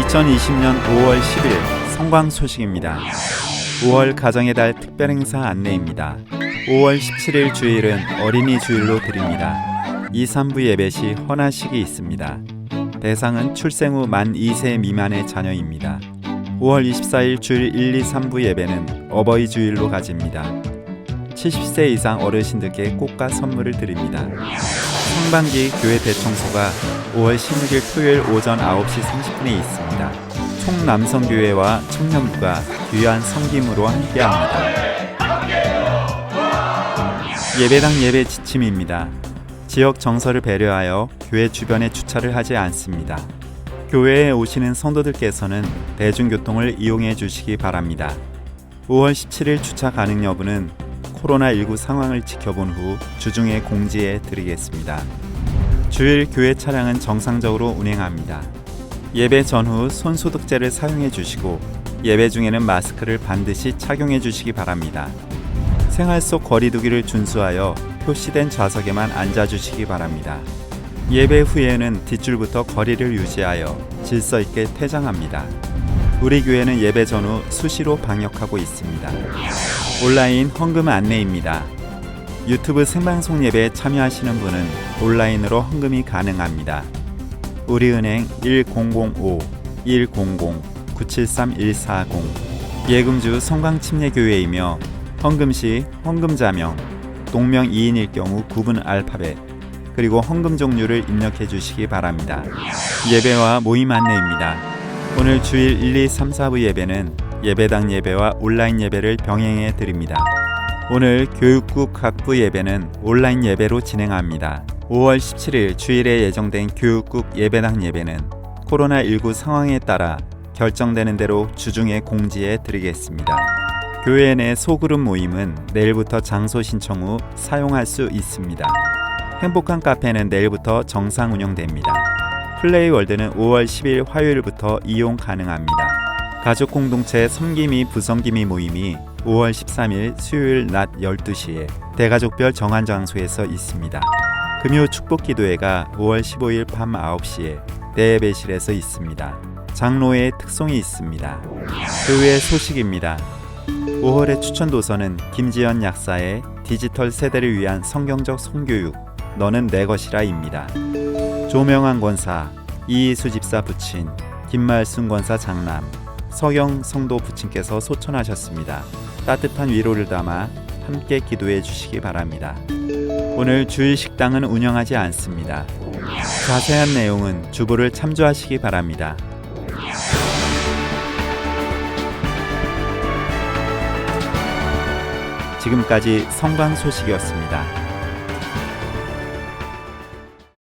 2020년 5월 10일 성광 소식입니다. 5월 가정의 달 특별 행사 안내입니다. 5월 17일 주일은 어린이 주일로 드립니다. 2, 3부 예배 시 헌화식이 있습니다. 대상은 출생 후 만 2세 미만의 자녀입니다. 5월 24일 주일 1, 2, 3부 예배는 어버이 주일로 가집니다. 70세 이상 어르신들께 꽃과 선물을 드립니다. 상반기 교회 대청소가 5월 16일 토요일 오전 9시 30분에 있습니다. 총남성교회와 청년부가 귀한 섬김으로 함께합니다. 예배당 예배 지침입니다. 지역 정서를 배려하여 교회 주변에 주차를 하지 않습니다. 교회에 오시는 성도들께서는 대중교통을 이용해 주시기 바랍니다. 5월 17일 주차 가능 여부는 코로나19 상황을 지켜본 후 주중에 공지해 드리겠습니다. 주일 교회 차량은 정상적으로 운행합니다. 예배 전후 손 소독제를 사용해 주시고 예배 중에는 마스크를 반드시 착용해 주시기 바랍니다. 생활 속 거리두기를 준수하여 표시된 좌석에만 앉아 주시기 바랍니다. 예배 후에는 뒷줄부터 거리를 유지하여 질서 있게 퇴장합니다. 우리 교회는 예배 전후 수시로 방역하고 있습니다. 온라인 헌금 안내입니다. 유튜브 생방송 예배에 참여하시는 분은 온라인으로 헌금이 가능합니다. 우리은행 1005 100 973 140 예금주 성광침례교회이며 헌금 시 헌금 자명, 동명 2인일 경우 구분 알파벳 그리고 헌금 종류를 입력해 주시기 바랍니다. 예배와 모임 안내입니다. 오늘 주일 1, 2, 3, 4부 예배는 예배당 예배와 온라인 예배를 병행해 드립니다. 오늘 교육국 학부 예배는 온라인 예배로 진행합니다. 5월 17일 주일에 예정된 교육국 예배당 예배는 코로나19 상황에 따라 결정되는 대로 주중에 공지해 드리겠습니다. 교회 내 소그룹 모임은 내일부터 장소 신청 후 사용할 수 있습니다. 행복한 카페는 내일부터 정상 운영됩니다. 플레이월드는 5월 10일 화요일부터 이용 가능합니다. 가족 공동체 섬김이 부섬김이 모임이 5월 13일 수요일 낮 12시에 대가족별 정한 장소에서 있습니다. 금요 축복 기도회가 5월 15일 밤 9시에 대예배실에서 있습니다. 장로의 특송이 있습니다. 그외 소식입니다. 5월의 추천 도서는 김지연 약사의 디지털 세대를 위한 성경적 성교육 너는 내 것이라입니다. 조명환 권사, 이수 집사 부친, 김말순 권사 장남, 서영 성도 부친께서 소천하셨습니다. 따뜻한 위로를 담아 함께 기도해 주시기 바랍니다. 오늘 주일 식당은 운영하지 않습니다. 자세한 내용은 주보를 참조하시기 바랍니다. 지금까지 성광 소식이었습니다.